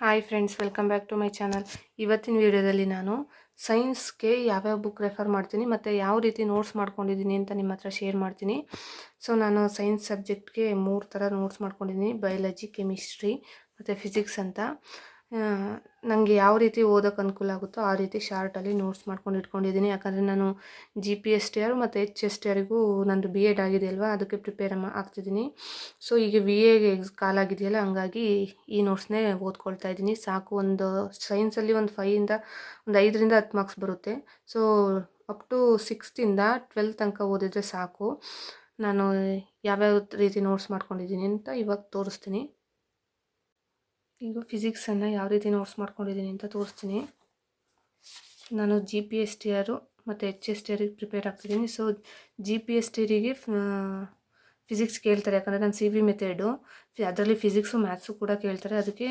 Hi friends welcome back to my channel ಇವತ್ತಿನ ವಿಡಿಯೋದಲ್ಲಿ ನಾನು ಸೈನ್ಸ್ಗೆ ಯಾವ್ಯಾವ ಬುಕ್ ರೆಫರ್ ಮಾಡ್ತೀನಿ ಮತ್ತು ಯಾವ ರೀತಿ ನೋಟ್ಸ್ ಮಾಡ್ಕೊಂಡಿದ್ದೀನಿ ಅಂತ ನಿಮ್ಮ ಹತ್ರ ಶೇರ್ ಮಾಡ್ತೀನಿ. ಸೊ ನಾನು ಸೈನ್ಸ್ ಸಬ್ಜೆಕ್ಟ್ಗೆ ಮೂರು ಥರ ನೋಟ್ಸ್ ಮಾಡ್ಕೊಂಡಿದ್ದೀನಿ. ಬಯಾಲಜಿ ಕೆಮಿಸ್ಟ್ರಿ ಮತ್ತು ಫಿಸಿಕ್ಸ್ ಅಂತ. ನನಗೆ ಯಾವ ರೀತಿ ಓದೋಕ್ಕೆ ಅನುಕೂಲ ಆಗುತ್ತೋ ಆ ರೀತಿ ಶಾರ್ಟಲ್ಲಿ ನೋಟ್ಸ್ ಮಾಡ್ಕೊಂಡು ಇಟ್ಕೊಂಡಿದ್ದೀನಿ. ಯಾಕಂದರೆ ನಾನು G P S T R ಮತ್ತು ಎಚ್ ಎಸ್ ಟಿ ಆರ್ಗೂ ನಂದು ಬಿ ಎಡ್ ಆಗಿದೆ ಅಲ್ವಾ? ಅದಕ್ಕೆ ಪ್ರಿಪೇರ್ ಆಗ್ತಿದ್ದೀನಿ. ಸೊ ಈಗ ವಿ ಎಗೆ ಎಕ್ಸ್ ಕಾಲಾಗಿದೆಯಲ್ಲ ಹಂಗಾಗಿ ಈ ನೋಟ್ಸ್ನೇ ಓದ್ಕೊಳ್ತಾ ಇದ್ದೀನಿ. ಸಾಕು, ಒಂದು ಸೈನ್ಸಲ್ಲಿ ಒಂದು ಫೈಯಿಂದ ಒಂದು ಐದರಿಂದ ಹತ್ತು ಮಾರ್ಕ್ಸ್ ಬರುತ್ತೆ. ಸೊ ಅಪ್ ಟು ಸಿಕ್ಸ್ತಿಂದ ಟ್ವೆಲ್ತ್ ತನಕ ಓದಿದರೆ ಸಾಕು. ನಾನು ಯಾವ್ಯಾವ ರೀತಿ ನೋಟ್ಸ್ ಮಾಡ್ಕೊಂಡಿದ್ದೀನಿ ಅಂತ ಇವಾಗ ತೋರಿಸ್ತೀನಿ. ಈಗ ಫಿಸಿಕ್ಸನ್ನು ಯಾವ ರೀತಿ ನೋಟ್ಸ್ ಮಾಡ್ಕೊಂಡಿದ್ದೀನಿ ಅಂತ ತೋರಿಸ್ತೀನಿ. ನಾನು G P S T R ಮತ್ತು ಎಚ್ ಎಸ್ ಟಿ ಆರಿಗೆ prepare ಆಗ್ತಿದ್ದೀನಿ. So G P S T ಆರಿಗೆ physics ಕೇಳ್ತಾರೆ. ಯಾಕಂದರೆ ನಾನು ಸಿ ವಿ ಮೆಥಡು ಅದರಲ್ಲಿ ಫಿಸಿಕ್ಸು ಮ್ಯಾಥ್ಸು ಕೂಡ ಕೇಳ್ತಾರೆ. ಅದಕ್ಕೆ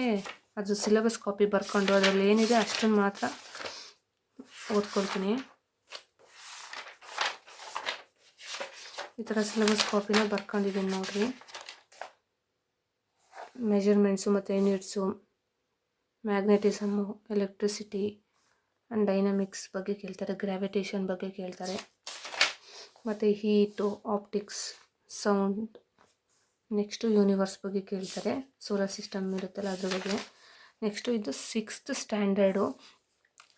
ಅದು ಸಿಲೆಬಸ್ ಕಾಪಿ ಬರ್ಕೊಂಡು ಅದರಲ್ಲಿ ಏನಿದೆ ಅಷ್ಟನ್ನು ಮಾತ್ರ ಓದ್ಕೊಳ್ತೀನಿ. ಈ ಥರ ಸಿಲೆಬಸ್ ಕಾಪಿನ ಬರ್ಕೊಂಡಿದ್ದೀನಿ ನೋಡಿರಿ. ಮೆಜರ್ಮೆಂಟ್ಸು ಮತ್ತು units magnetism electricity and dynamics ಬಗ್ಗೆ ಕೇಳ್ತಾರೆ ಗ್ರಾವಿಟೇಷನ್ ಬಗ್ಗೆ ಕೇಳ್ತಾರೆ. ಮತ್ತು heat optics sound next universe ಬಗ್ಗೆ ಕೇಳ್ತಾರೆ ಸೋಲಾರ್ ಸಿಸ್ಟಮ್ ಇರುತ್ತಲ್ಲ ಅದ್ರ ಬಗ್ಗೆ. ನೆಕ್ಸ್ಟು ಇದು ಸಿಕ್ಸ್ತ್ ಸ್ಟ್ಯಾಂಡರ್ಡು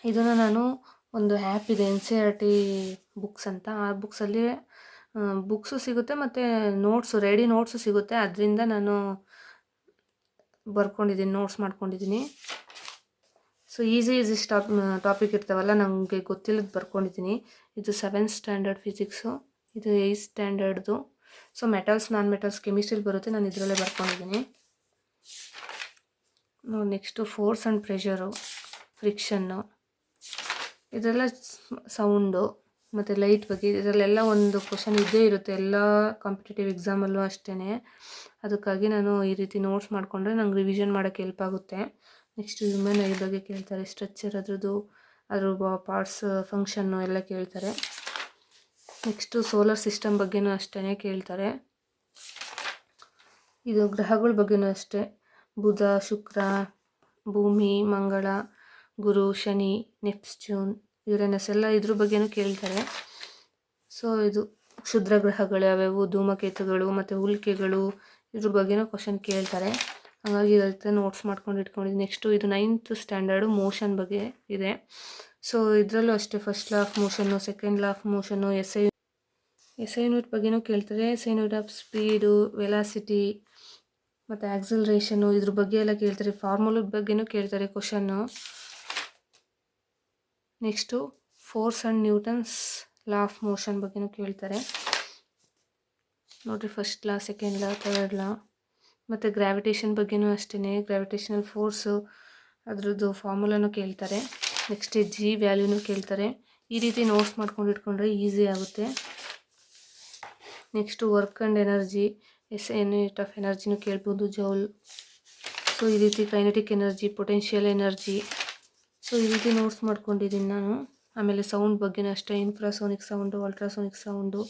ಇದನ್ನು ನಾನು ಒಂದು ಆ್ಯಪ್ ಇದೆ N C R T books ಅಂತ. ಆ ಬುಕ್ಸಲ್ಲಿ ಬುಕ್ಸು ಸಿಗುತ್ತೆ ಮತ್ತು ನೋಟ್ಸು ರೆಡಿ ನೋಟ್ಸು ಸಿಗುತ್ತೆ. ಅದರಿಂದ ನಾನು ಬರ್ಕೊಂಡಿದ್ದೀನಿ ನೋಟ್ಸ್ ಮಾಡ್ಕೊಂಡಿದ್ದೀನಿ. So easy easy stop topic ಇರ್ತಾವಲ್ಲ ನನಗೆ ಗೊತ್ತಿಲ್ಲದ ಬರ್ಕೊಂಡಿದ್ದೀನಿ. ಇದು ಸೆವೆಂತ್ ಸ್ಟ್ಯಾಂಡರ್ಡ್ ಫಿಸಿಕ್ಸು ಇದು ಏಯ್ತ್ ಸ್ಟ್ಯಾಂಡರ್ಡ್ದು ಸೊ ಮೆಟಲ್ಸ್ ನಾನ್ ಮೆಟಲ್ಸ್ ಕೆಮಿಸ್ಟ್ರಿಲಿ ಬರುತ್ತೆ, ನಾನು ಇದರಲ್ಲೇ ಬರ್ಕೊಂಡಿದ್ದೀನಿ. Next force and pressure friction ಇದೆಲ್ಲ ಸೌಂಡು ಮತ್ತು ಲೈಟ್ ಬಗ್ಗೆ ಇದರಲ್ಲೆಲ್ಲ ಒಂದು ಕ್ವಶನ್ ಇದ್ದೇ ಇರುತ್ತೆ. ಎಲ್ಲ ಕಾಂಪಿಟೇಟಿವ್ ಎಕ್ಸಾಮಲ್ಲೂ ಅಷ್ಟೇ ಅದಕ್ಕಾಗಿ ನಾನು ಈ ರೀತಿ ನೋಟ್ಸ್ ಮಾಡಿಕೊಂಡ್ರೆ ನಂಗೆ ರಿವಿಷನ್ ಮಾಡೋಕ್ಕೆ ಹೆಲ್ಪ್ ಆಗುತ್ತೆ. ನೆಕ್ಸ್ಟ್ ಹ್ಯೂಮನ್ ಐ ಬಗ್ಗೆ ಕೇಳ್ತಾರೆ. ಸ್ಟ್ರಕ್ಚರ್ ಅದ್ರದ್ದು ಅದ್ರ ಪಾರ್ಟ್ಸ್ ಫಂಕ್ಷನ್ನು ಎಲ್ಲ ಕೇಳ್ತಾರೆ. ನೆಕ್ಸ್ಟು ಸೋಲಾರ್ ಸಿಸ್ಟಮ್ ಬಗ್ಗೆನೂ ಅಷ್ಟೇ ಕೇಳ್ತಾರೆ. ಇದು ಗ್ರಹಗಳ ಬಗ್ಗೆನೂ ಅಷ್ಟೇ. ಬುಧ, ಶುಕ್ರ, ಭೂಮಿ, ಮಂಗಳ, ಗುರು, ಶನಿ ನೆಪ್ಸ್ಟ್ಯೂನ್ ಯುರೇನಸ್ ಎಲ್ಲ ಇದ್ರ ಬಗ್ಗೆನೂ ಕೇಳ್ತಾರೆ. ಸೊ ಇದು ಕ್ಷುದ್ರ ಗ್ರಹಗಳು ಯಾವ್ಯಾವು? ಧೂಮಕೇತುಗಳು ಮತ್ತು ಉಲ್ಕೆಗಳು ಇದ್ರ ಬಗ್ಗೆನೂ ಕ್ವಶನ್ ಕೇಳ್ತಾರೆ. ಹಾಗಾಗಿ ಇರುತ್ತೆ ನೋಟ್ಸ್ ಮಾಡ್ಕೊಂಡು ಇಟ್ಕೊಂಡಿದ್ದೀನಿ ನೆಕ್ಸ್ಟು ಇದು ನೈನ್ತ್ ಸ್ಟ್ಯಾಂಡರ್ಡು ಮೋಷನ್ ಬಗ್ಗೆ ಇದೆ. ಸೊ ಇದರಲ್ಲೂ ಅಷ್ಟೇ first law of motion second law of motion S I S I unit ಬಗ್ಗೆನೂ ಕೇಳ್ತಾರೆ. S I unit of speed velocity ಮತ್ತು ಆಕ್ಸಲ್ರೇಷನ್ನು ಇದ್ರ ಬಗ್ಗೆ ಎಲ್ಲ ಕೇಳ್ತಾರೆ. ಫಾರ್ಮುಲ ಬಗ್ಗೆನೂ ಕೇಳ್ತಾರೆ question next force and Newton's law of motion ಬಗ್ಗೆನೂ ಕೇಳ್ತಾರೆ. ನೋಡಿರಿ first law, second law, third law. ಮತ್ತು ಗ್ರಾವಿಟೇಷನ್ ಬಗ್ಗೆನೂ ಅಷ್ಟೇ ಗ್ರಾವಿಟೇಷನಲ್ ಫೋರ್ಸು ಅದರದ್ದು ಫಾರ್ಮುಲಾನು ಕೇಳ್ತಾರೆ. ನೆಕ್ಸ್ಟ್ ಜಿ ವ್ಯಾಲ್ಯೂನು ಕೇಳ್ತಾರೆ. ಈ ರೀತಿ ನೋಟ್ಸ್ ಮಾಡ್ಕೊಂಡು ಇಟ್ಕೊಂಡ್ರೆ ಈಸಿ ಆಗುತ್ತೆ. Next work and energy, S unit of ಎನರ್ಜಿನೂ ಕೇಳ್ಬೋದು ಜೌಲ್. ಸೊ ಈ ರೀತಿ kinetic energy, potential energy so ಈ ರೀತಿ ನೋಟ್ಸ್ ಮಾಡ್ಕೊಂಡಿದ್ದೀನಿ ನಾನು. ಆಮೇಲೆ ಸೌಂಡ್ ಬಗ್ಗೆನೂ ಅಷ್ಟೇ. ಇನ್ಫ್ರಾಸೋನಿಕ್ ಸೌಂಡು ಅಲ್ಟ್ರಾಸೋನಿಕ್ ಸೌಂಡು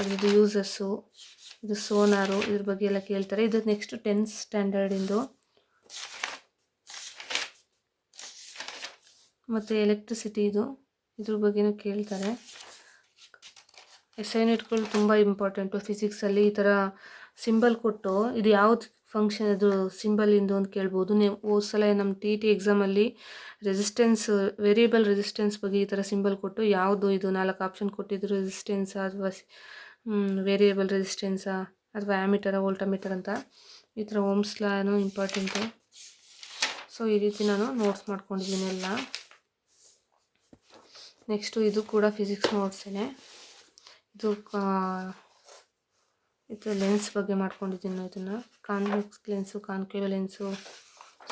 ಅದ್ರದ್ದು ಯೂಸಸ್ಸು ಇದು ಸೋನಾರು ಇದ್ರ ಬಗ್ಗೆ ಎಲ್ಲ ಕೇಳ್ತಾರೆ. ಇದು ನೆಕ್ಸ್ಟ್ ಟೆಂತ್ ಸ್ಟ್ಯಾಂಡರ್ಡಿಂದು ಮತ್ತು ಎಲೆಕ್ಟ್ರಿಸಿಟಿ ಇದು. ಇದ್ರ ಬಗ್ಗೆನೂ ಕೇಳ್ತಾರೆ. ಎಸ್ ಯೂನಿಟ್ಗಳು ತುಂಬ ಇಂಪಾರ್ಟೆಂಟು ಫಿಸಿಕ್ಸಲ್ಲಿ ಈ ಥರ ಸಿಂಬಲ್ ಕೊಟ್ಟು, ಇದು ಯಾವ್ದು ಫಂಕ್ಷನ್ ಅದು ಸಿಂಬಲ್ ಇಂದು ಅಂತ ಕೇಳ್ಬೋದು. ನೀವು ಹೋದ ಸಲ ನಮ್ಮ ಟಿ ಟಿ ಎಕ್ಸಾಮಲ್ಲಿ ರೆಸಿಸ್ಟೆನ್ಸ್ ವೇರಿಯಬಲ್ ರೆಸಿಸ್ಟೆನ್ಸ್ ಬಗ್ಗೆ ಈ ಥರ ಸಿಂಬಲ್ ಕೊಟ್ಟು, ಯಾವುದು ಇದು ನಾಲ್ಕು ಆಪ್ಷನ್ ಕೊಟ್ಟಿದ್ರು ರೆಸಿಸ್ಟೆನ್ಸಾ ಅಥವಾ ವೇರಿಯಬಲ್ ರೆಸಿಸ್ಟೆನ್ಸಾ ಅಥವಾ ಆ್ಯಮೀಟರ ವೋಲ್ಟಮೀಟರ್ ಅಂತ, ಈ ಥರ ಓಮ್ಸ್ಲಾನು ಇಂಪಾರ್ಟೆಂಟು ಸೊ ಈ ರೀತಿ ನಾನು ನೋಟ್ಸ್ ಮಾಡ್ಕೊಂಡಿದ್ದೀನಿ ಎಲ್ಲ. ನೆಕ್ಸ್ಟು ಇದು ಕೂಡ ಫಿಸಿಕ್ಸ್ ನೋಟ್ಸೇ ಇದು ಇದು ಲೆನ್ಸ್ ಬಗ್ಗೆ ಮಾಡ್ಕೊಂಡಿದ್ದೀನಿ ಇದನ್ನು. Convex lens concave lens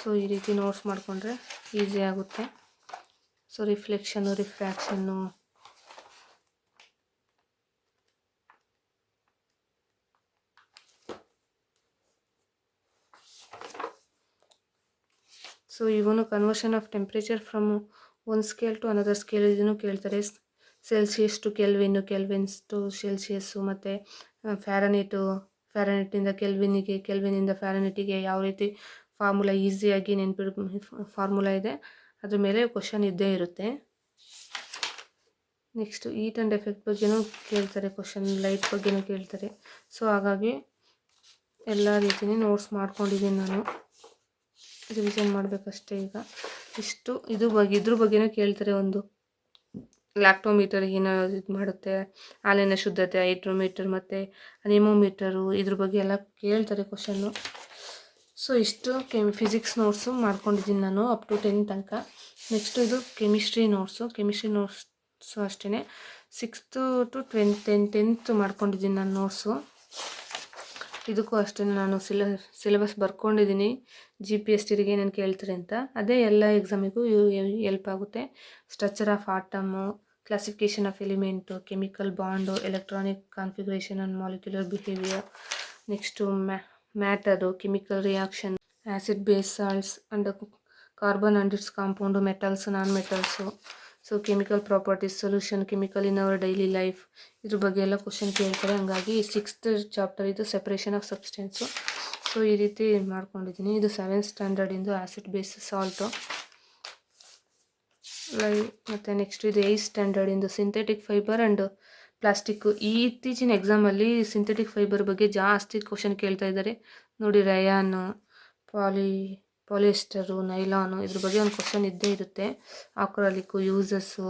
so ಈ ರೀತಿ ನೋಟ್ಸ್ ಮಾಡಿಕೊಂಡ್ರೆ ಈಸಿ ಆಗುತ್ತೆ. ಸೊ ರಿಫ್ಲೆಕ್ಷನ್ನು ರಿಫ್ರ್ಯಾಕ್ಷನ್ನು ಸೊ ಇವನು conversion of temperature from one scale to another scale ಇದನ್ನು ಕೇಳ್ತಾರೆ. Celsius to Kelvin Kelvins to Celsius ಮತ್ತು ಫ್ಯಾರನೇಟು, ಫ್ಯಾರನೆಟ್ಟಿಂದ ಕೆಲ್ವಿನಿಗೆ ಕೆಲ್ವಿನಿಂದ ಫ್ಯಾರನೆಟಿಗೆ ಯಾವ ರೀತಿ ಫಾರ್ಮುಲಾ ಈಸಿಯಾಗಿ ನೆನ್ಪಿಡ್, ಫಾರ್ಮುಲಾ ಇದೆ, ಅದ್ರ ಮೇಲೆ ಕ್ವಶನ್ ಇದ್ದೇ ಇರುತ್ತೆ. ನೆಕ್ಸ್ಟು ಈಟ್ ಆ್ಯಂಡ್ ಎಫೆಕ್ಟ್ ಬಗ್ಗೆನೂ ಕೇಳ್ತಾರೆ ಕ್ವಶನ್ ಲೈಟ್ ಬಗ್ಗೆನೂ ಕೇಳ್ತಾರೆ. ಸೊ ಹಾಗಾಗಿ ಎಲ್ಲ ರೀತಿಯೂ ನೋಟ್ಸ್ ಮಾಡ್ಕೊಂಡಿದ್ದೀನಿ ನಾನು. ರಿವಿಷನ್ ಮಾಡಬೇಕಷ್ಟೇ ಈಗ. ಇಷ್ಟು ಇದು ಬಗ್ಗೆ ಇದ್ರ ಬಗ್ಗೆನೂ ಕೇಳ್ತಾರೆ ಒಂದು. ಲ್ಯಾಕ್ಟೋಮೀಟರ್ ಏನೋ ಇದು ಮಾಡುತ್ತೆ, ಹಾಲಿನ ಶುದ್ಧತೆ ಐಟ್ರೋಮೀಟರ್ ಮತ್ತು ಅನಿಮೋಮೀಟರು ಇದ್ರ ಬಗ್ಗೆ ಎಲ್ಲ ಕೇಳ್ತಾರೆ ಕ್ವಶನ್ನು ಸೊ ಇಷ್ಟು ಕೆಮ್ ಫಿಸಿಕ್ಸ್ ನೋಟ್ಸು ಮಾಡ್ಕೊಂಡಿದ್ದೀನಿ ನಾನು ಅಪ್ ಟು ಟೆನ್ ತನಕ. ನೆಕ್ಸ್ಟು ಇದು ಕೆಮಿಸ್ಟ್ರಿ ನೋಟ್ಸು ಕೆಮಿಸ್ಟ್ರಿ ನೋಟ್ಸು ಅಷ್ಟೇ ಸಿಕ್ಸ್ತು ಟು ಟ್ವೆನ್ ಟೆನ್ ಟೆಂತ್ ಮಾಡ್ಕೊಂಡಿದ್ದೀನಿ ನಾನು ನೋಟ್ಸು ಇದಕ್ಕೂ ಅಷ್ಟೇ ನಾನು ಸಿಲ ಸಿಲೆಬಸ್ ಬರ್ಕೊಂಡಿದ್ದೀನಿ. ಜಿ ಪಿ ಎಸ್ ಟಿರಿಗೆ ಏನೇನು ಕೇಳ್ತಾರೆ ಅಂತ, ಅದೇ ಎಲ್ಲ ಎಕ್ಸಾಮಿಗೂ ಎಲ್ಪ್ ಆಗುತ್ತೆ. Structure of atom classification of element chemical bond electronic configuration and molecular behaviour next ಮ್ಯಾ matter chemical reaction acid base salts and carbon and its compound metals non metals so chemical properties solution chemical in our daily life ಇದ್ರ ಬಗ್ಗೆ ಎಲ್ಲ question ಕೇಳ್ತಾರೆ. ಹಂಗಾಗಿ sixth chapter ಇದು separation of substance so, ಈ ರೀತಿ ಮಾಡ್ಕೊಂಡಿದ್ದೀನಿ. ಇದು ಸೆವೆಂತ್ ಸ್ಟ್ಯಾಂಡರ್ಡಿಂದು ಆ್ಯಸಿಡ್ ಬೇಸ್ ಸಾಲ್ಟು ಲೈ ಮತ್ತು ನೆಕ್ಸ್ಟ್ ಇದು ಏಯ್ತ್ ಸ್ಟ್ಯಾಂಡರ್ಡಿಂದು ಸಿಂಥೆಟಿಕ್ ಫೈಬರ್ ಆ್ಯಂಡ್ ಪ್ಲಾಸ್ಟಿಕ್ಕು ಈ ಇತ್ತೀಚಿನ ಎಕ್ಸಾಮಲ್ಲಿ ಸಿಂಥೆಟಿಕ್ ಫೈಬರ್ ಬಗ್ಗೆ ಜಾಸ್ತಿ ಕ್ವಶನ್ ಕೇಳ್ತಾ ಇದ್ದಾರೆ. ನೋಡಿ ರಯಾನು ಪಾಲಿ ಪಾಲಿಯೆಸ್ಟರು ನೈಲಾನು ಇದ್ರ ಬಗ್ಗೆ ಒಂದು ಕ್ವಶನ್ ಇದ್ದೇ ಇರುತ್ತೆ. ಆಕ್ರಾಲಿಕ್ಕು ಯೂಸಸ್ಸು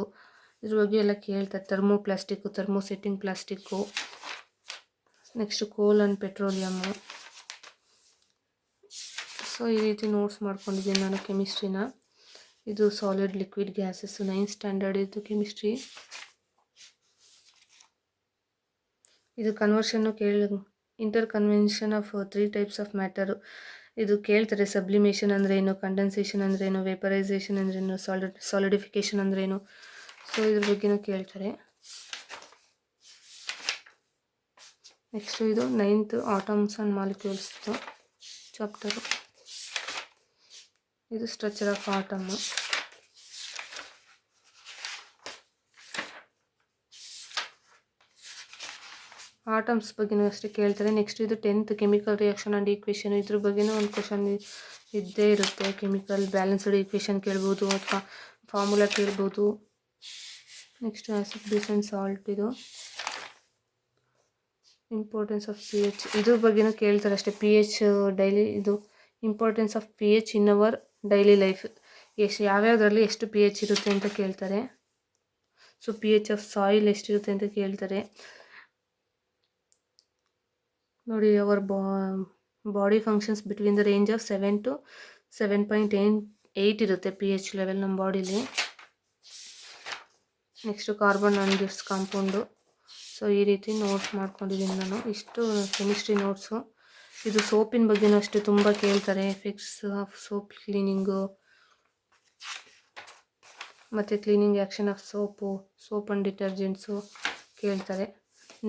ಇದ್ರ ಬಗ್ಗೆ ಎಲ್ಲ ಕೇಳ್ತಾರೆ thermo plastic thermo setting plastic next coal and petroleum so ಈ ರೀತಿ ನೋಟ್ಸ್ ಮಾಡ್ಕೊಂಡಿದ್ದೀನಿ ನಾನು ಕೆಮಿಸ್ಟ್ರಿನ ಇದು solid liquid gases ninth standard ಇದು ಕೆಮಿಸ್ಟ್ರಿ ಇದು ಕನ್ವರ್ಷನ್ನು ಕೇಳಿ inter convention of three types of matter ಇದು ಕೇಳ್ತಾರೆ ಸಬ್ಲಿಮೇಷನ್ ಅಂದ್ರೇನು ಕಂಡೆನ್ಸೇಷನ್ ಏನು ವೇಪರೈಸೇಷನ್ ಅಂದ್ರೇನು ಸಾಲಿಡ್ ಸಾಲಿಡಿಫಿಕೇಷನ್ ಅಂದ್ರೇನು. ಸೊ ಇದ್ರ ಬಗ್ಗೆನೂ ಕೇಳ್ತಾರೆ. ನೆಕ್ಸ್ಟು ಇದು ನೈನ್ತ್ ಆಟಮ್ಸ್ ಆ್ಯಂಡ್ ಮಾಲಿಕ್ಯೂಲ್ಸ್ದು ಚಾಪ್ಟರು ಇದು ಸ್ಟ್ರಚರ್ ಆಫ್ ಆಟಮ್ಮು ಆಟಮ್ಸ್ ಬಗ್ಗೆನೂ ಅಷ್ಟೇ ಕೇಳ್ತಾರೆ. ನೆಕ್ಸ್ಟ್ ಇದು tenth chemical reaction and equation ಇದ್ರ ಬಗ್ಗೆನೂ ಒಂದು ಕ್ವಶನ್ ಇದ್ದೇ ಇರುತ್ತೆ. ಕೆಮಿಕಲ್ ಬ್ಯಾಲೆನ್ಸ್ಡ್ ಈಕ್ವೇಷನ್ ಕೇಳ್ಬೋದು ಅಥವಾ ಫಾರ್ಮುಲಾ ಕೇಳ್ಬೋದು. Next acid base and salt ಇದು. ಇಂಪಾರ್ಟೆನ್ಸ್ ಆಫ್ ಪಿ ಎಚ್ ಇದ್ರ ಬಗ್ಗೆನೂ ಕೇಳ್ತಾರೆ ಅಷ್ಟೇ. ಪಿ ಎಚ್ ಡೈಲಿ ಇದು importance of P H in our daily life ಎಷ್ಟು, ಯಾವ್ಯಾವುದರಲ್ಲಿ ಎಷ್ಟು ಪಿ ಎಚ್ ಇರುತ್ತೆ ಅಂತ ಕೇಳ್ತಾರೆ. So P H of soil ಎಷ್ಟಿರುತ್ತೆ ಅಂತ ಕೇಳ್ತಾರೆ. ನೋಡಿ, our body functions between the range of seven to seven point ಏನ್ ಏಯ್ಟ್ ಇರುತ್ತೆ ಪಿ ಎಚ್ ಲೆವೆಲ್ ನಮ್ಮ ಬಾಡಿಲಿ next carbon on gifts compound so ಈ ರೀತಿ ನೋಟ್ಸ್ ಮಾಡ್ಕೊಂಡಿದ್ದೀನಿ ನಾನು. ಇಷ್ಟು ಕೆಮಿಸ್ಟ್ರಿ ನೋಟ್ಸು ಇದು ಸೋಪಿನ ಬಗ್ಗೆನೂ ಅಷ್ಟೇ ತುಂಬ ಕೇಳ್ತಾರೆ ಫಿಕ್ಸ್ ಆಫ್ ಸೋಪ್ ಕ್ಲೀನಿಂಗು ಮತ್ತು cleaning action of soap soap and detergents ಕೇಳ್ತಾರೆ.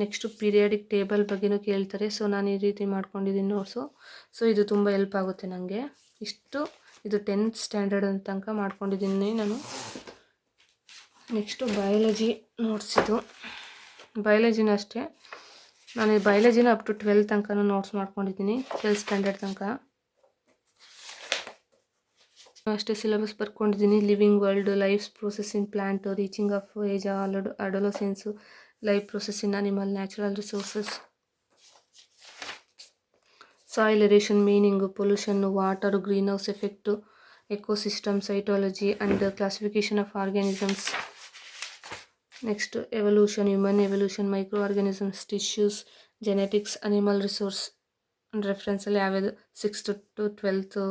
ನೆಕ್ಸ್ಟು ಪೀರಿಯಾಡಿಕ್ ಟೇಬಲ್ ಬಗ್ಗೆನೂ ಕೇಳ್ತಾರೆ. ಸೊ ನಾನು ಈ ರೀತಿ ಮಾಡ್ಕೊಂಡಿದ್ದೀನಿ ನೋಟ್ಸು ಸೊ ಇದು ತುಂಬ ಹೆಲ್ಪ್ ಆಗುತ್ತೆ ನನಗೆ ಇಷ್ಟು, ಇದು ಟೆಂತ್ ಸ್ಟ್ಯಾಂಡರ್ಡ್ ಅಂತ ತನಕ ಮಾಡ್ಕೊಂಡಿದ್ದೀನಿ ನಾನು. ನೆಕ್ಸ್ಟು ಬಯಾಲಜಿ ನೋಟ್ಸ್ ಇದು ಬಯಾಲಜಿನೂ ಅಷ್ಟೇ ನಾನು ಈ ಬಯಾಲಜಿನ ಅಪ್ ಟು ಟ್ವೆಲ್ತ್ ತನಕ ನೋಟ್ಸ್ ಮಾಡ್ಕೊಂಡಿದ್ದೀನಿ ಟ್ವೆಲ್ತ್ ಸ್ಟ್ಯಾಂಡರ್ಡ್ ತನಕ ಅಷ್ಟೇ syllabus ಬರ್ಕೊಂಡಿದ್ದೀನಿ living world life processing plant reaching of age ಆಲಡ್ adolescence life process in animal natural resources soil erosion meaning pollution water greenhouse effect ecosystem cytology and classification of organisms evolution human evolution micro organisms tissues genetics animal resource ರೆಫರೆನ್ಸಲ್ಲಿ ಯಾವ್ಯಾವುದು? Sixth to twelfth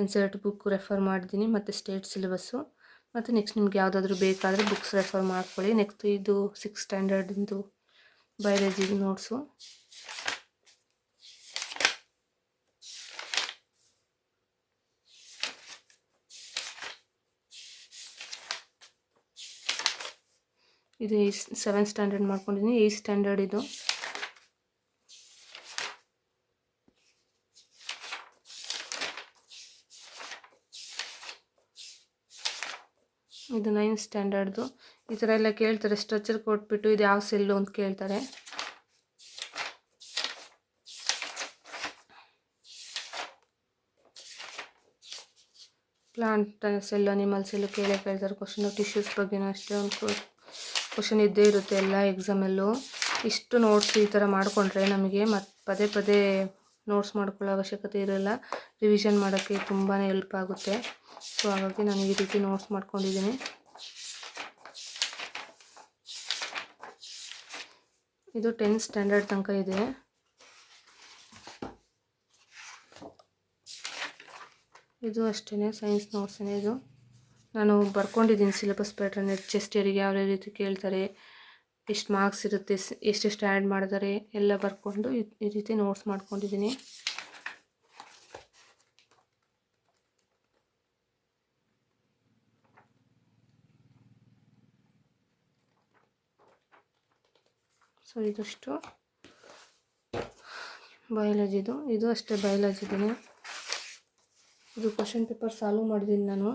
insert book refer ಮಾಡಿದ್ದೀನಿ, ಮತ್ತು state syllabus ಮತ್ತು next ನಿಮ್ಗೆ ಯಾವುದಾದ್ರೂ ಬೇಕಾದರೆ books refer ಮಾಡ್ಕೊಳ್ಳಿ. Next ಇದು six ಸ್ಟ್ಯಾಂಡರ್ಡಿಂದು ಬಯಾಲಜಿ ನೋಟ್ಸು ಇದು ಸೆವೆಂತ್ ಸ್ಟ್ಯಾಂಡರ್ಡ್ ಮಾಡ್ಕೊಂಡಿದ್ದೀನಿ ಏಯ್ತ್ ಸ್ಟ್ಯಾಂಡರ್ಡ್ ಇದು. ಇದು ನೈನ್ತ್ ಸ್ಟ್ಯಾಂಡರ್ಡ್ದು ಈ ಥರ ಎಲ್ಲ ಕೇಳ್ತಾರೆ. ಸ್ಟ್ರಕ್ಚರ್ ಕೊಟ್ಬಿಟ್ಟು ಇದು ಯಾವ ಸೆಲ್ಲು ಅಂತ ಕೇಳ್ತಾರೆ. ಪ್ಲಾಂಟ್ ಸೆಲ್ಲು ಅನಿಮಲ್ ಸೆಲ್ಲು ಕೇಳೇ ಕೇಳ್ತಾರೆ. ಕ್ವಶನ್ ಟಿಶ್ಯೂಸ್ ಬಗ್ಗೆನೂ ಅಷ್ಟೇ ಒಂದು ಕ್ವಶನ್ ಇದ್ದೇ ಇರುತ್ತೆ ಎಲ್ಲ ಎಕ್ಸಾಮಲ್ಲೂ ಇಷ್ಟು ನೋಟ್ಸ್ ಈ ಥರ ಮಾಡಿಕೊಂಡ್ರೆ ನಮಗೆ ಮತ್ತು ಪದೇ ಪದೇ ನೋಟ್ಸ್ ಮಾಡ್ಕೊಳ್ಳೋ ಅವಶ್ಯಕತೆ ಇರೋಲ್ಲ. ರಿವಿಷನ್ ಮಾಡೋಕ್ಕೆ ತುಂಬಾ ಹೆಲ್ಪ್ ಆಗುತ್ತೆ. ಸೊ ಹಾಗಾಗಿ ನಾನು ಈ ರೀತಿ ನೋಟ್ಸ್ ಮಾಡ್ಕೊಂಡಿದ್ದೀನಿ. ಇದು ಟೆಂತ್ ಸ್ಟ್ಯಾಂಡರ್ಡ್ ತನಕ ಇದೆ. ಇದು ಅಷ್ಟೇ ಸೈನ್ಸ್ ನೋಟ್ಸೇ ಇದು. ನಾನು ಬರ್ಕೊಂಡಿದ್ದೀನಿ ಸಿಲೆಬಸ್ ಪ್ಯಾಟ್ರನ್ ಚೆಸ್ಟ್ ಇಯರಿಗೆ ಯಾವ ರೀತಿ ಕೇಳ್ತಾರೆ, ಎಷ್ಟು ಮಾರ್ಕ್ಸ್ ಇರುತ್ತೆ ಎಷ್ಟೆಷ್ಟು ಆ್ಯಡ್ ಮಾಡಿದ್ದಾರೆ, ಎಲ್ಲ ಬರ್ಕೊಂಡು ಈ ರೀತಿ ನೋಟ್ಸ್ ಮಾಡ್ಕೊಂಡಿದ್ದೀನಿ. ಸೊ ಇದಷ್ಟು. ಬಯಾಲಜಿದು ಇದು ಅಷ್ಟೇ ಬಯಾಲಜಿದ್ದೀನಿ ಇದು ಕ್ವಶನ್ ಪೇಪರ್ ಸಾಲ್ವ್ ಮಾಡಿದ್ದೀನಿ ನಾನು.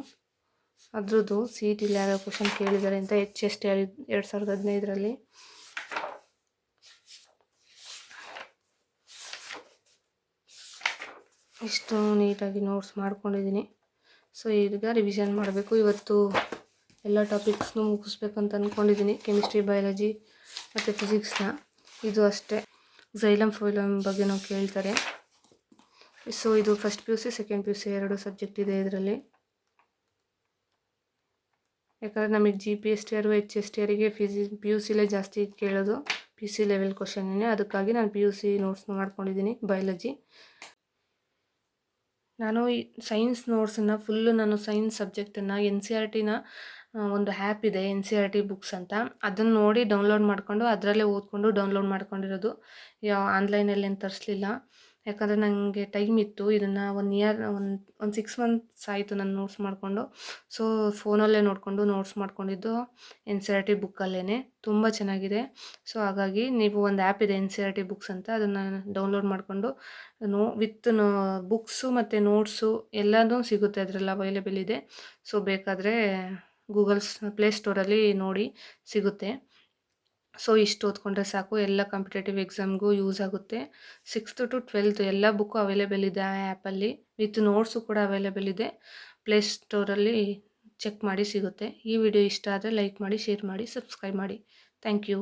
ಅದ್ರದ್ದು ಸಿ ಇ ಟಿಲಿ ಯಾವ್ಯಾವ ಕ್ವಶನ್ ಕೇಳಿದ್ದಾರೆ ಅಂತ ಎಚ್ ಎಸ್ ಟಿ ಎರಡು ಸಾವಿರದ ಹದಿನೈದರಲ್ಲಿ. ಇಷ್ಟು ನೀಟಾಗಿ ನೋಟ್ಸ್ ಮಾಡ್ಕೊಂಡಿದ್ದೀನಿ. ಸೊ ಈಗ ರಿವಿಷನ್ ಮಾಡಬೇಕು. ಇವತ್ತು ಎಲ್ಲ ಟಾಪಿಕ್ಸ್ನು ಮುಗಿಸ್ಬೇಕಂತ ಅಂದ್ಕೊಂಡಿದ್ದೀನಿ ಕೆಮಿಸ್ಟ್ರಿ ಬಯಾಲಜಿ ಮತ್ತು ಫಿಸಿಕ್ಸ್ನ ಇದು ಅಷ್ಟೇ. ಝೈಲಮ್ ಫೈಲಮ್ ಬಗ್ಗೆ ನಾವು ಕೇಳ್ತಾರೆ. ಸೊ ಇದು first P U C second P U C ಎರಡು ಸಬ್ಜೆಕ್ಟ್ ಇದೆ ಇದರಲ್ಲಿ. ಯಾಕಂದರೆ ನಮಗೆ G P S T R H S T ಆರಿಗೆ ಫಿಸಿ ಪಿ ಯು ಸಿಲೇ ಜಾಸ್ತಿ ಕೇಳೋದು ಪಿ ಸಿ ಲೆವೆಲ್ ಕ್ವಶನ್ನೇ ಅದಕ್ಕಾಗಿ ನಾನು ಪಿ ಯು ಸಿ ನೋಟ್ಸ್ನ ಮಾಡ್ಕೊಂಡಿದ್ದೀನಿ ಬಯಾಲಜಿ ನಾನು ಈ ಸೈನ್ಸ್ ನೋಟ್ಸನ್ನು ಫುಲ್ಲು ನಾನು ಸೈನ್ಸ್ ಸಬ್ಜೆಕ್ಟನ್ನು ಎನ್ ಸಿ ಆರ್ ಟಿನ ಒಂದು ಆ್ಯಪ್ ಇದೆ N C R T books ಅಂತ. ಅದನ್ನು ನೋಡಿ ಡೌನ್ಲೋಡ್ ಮಾಡಿಕೊಂಡು, ಅದರಲ್ಲೇ ಓದ್ಕೊಂಡು ಡೌನ್ಲೋಡ್ ಮಾಡ್ಕೊಂಡಿರೋದು. ಯಾವ ಆನ್ಲೈನಲ್ಲಿ ಏನು ತರಿಸ್ಲಿಲ್ಲ. ಯಾಕಂದರೆ ನನಗೆ ಟೈಮ್ ಇತ್ತು, ಇದನ್ನು ಒನ್ ಇಯರ್ ಒಂದು ಒಂದು ಸಿಕ್ಸ್ ಮಂತ್ಸ್ ಆಯಿತು ನಾನು ನೋಟ್ಸ್ ಮಾಡಿಕೊಂಡು. ಸೊ ಫೋನಲ್ಲೇ ನೋಡಿಕೊಂಡು ನೋಟ್ಸ್ ಮಾಡ್ಕೊಂಡಿದ್ದು ಎನ್ ಸಿ ಆರ್ ಟಿ ಬುಕ್ಕಲ್ಲೇ ತುಂಬ ಚೆನ್ನಾಗಿದೆ. ಸೊ ಹಾಗಾಗಿ ನೀವು ಒಂದು ಆ್ಯಪ್ ಇದೆ N C R T books ಅಂತ, ಅದನ್ನು ಡೌನ್ಲೋಡ್ ಮಾಡಿಕೊಂಡು, ನೋ ವಿತ್ ಬುಕ್ಸು ಮತ್ತು ನೋಟ್ಸು ಎಲ್ಲದೂ ಸಿಗುತ್ತೆ ಅದರಲ್ಲಿ ಅವೈಲೇಬಲ್ ಇದೆ. ಸೊ ಬೇಕಾದರೆ ಗೂಗಲ್ಸ್ ಪ್ಲೇಸ್ಟೋರಲ್ಲಿ ನೋಡಿ ಸಿಗುತ್ತೆ. ಸೊ, ಇಷ್ಟು ಓದ್ಕೊಂಡ್ರೆ ಸಾಕು. ಎಲ್ಲ ಕಾಂಪಿಟೇಟಿವ್ ಎಕ್ಸಾಮ್ಗೂ ಯೂಸ್ ಆಗುತ್ತೆ. ಸಿಕ್ಸ್ತ್ ಟು ಟ್ವೆಲ್ತ್ ಎಲ್ಲ ಬುಕ್ಕು ಅವೈಲೇಬಲ್ ಇದೆ ಆ ಆ್ಯಪಲ್ಲಿ ವಿತ್ ನೋಟ್ಸು ಕೂಡ ಅವೈಲೇಬಲ್ ಇದೆ. ಪ್ಲೇ ಸ್ಟೋರಲ್ಲಿ ಚೆಕ್ ಮಾಡಿ ಸಿಗುತ್ತೆ. ಈ ವಿಡಿಯೋ ಇಷ್ಟ ಆದರೆ ಲೈಕ್ ಮಾಡಿ ಶೇರ್ ಮಾಡಿ ಸಬ್ಸ್ಕ್ರೈಬ್ ಮಾಡಿ. Thank you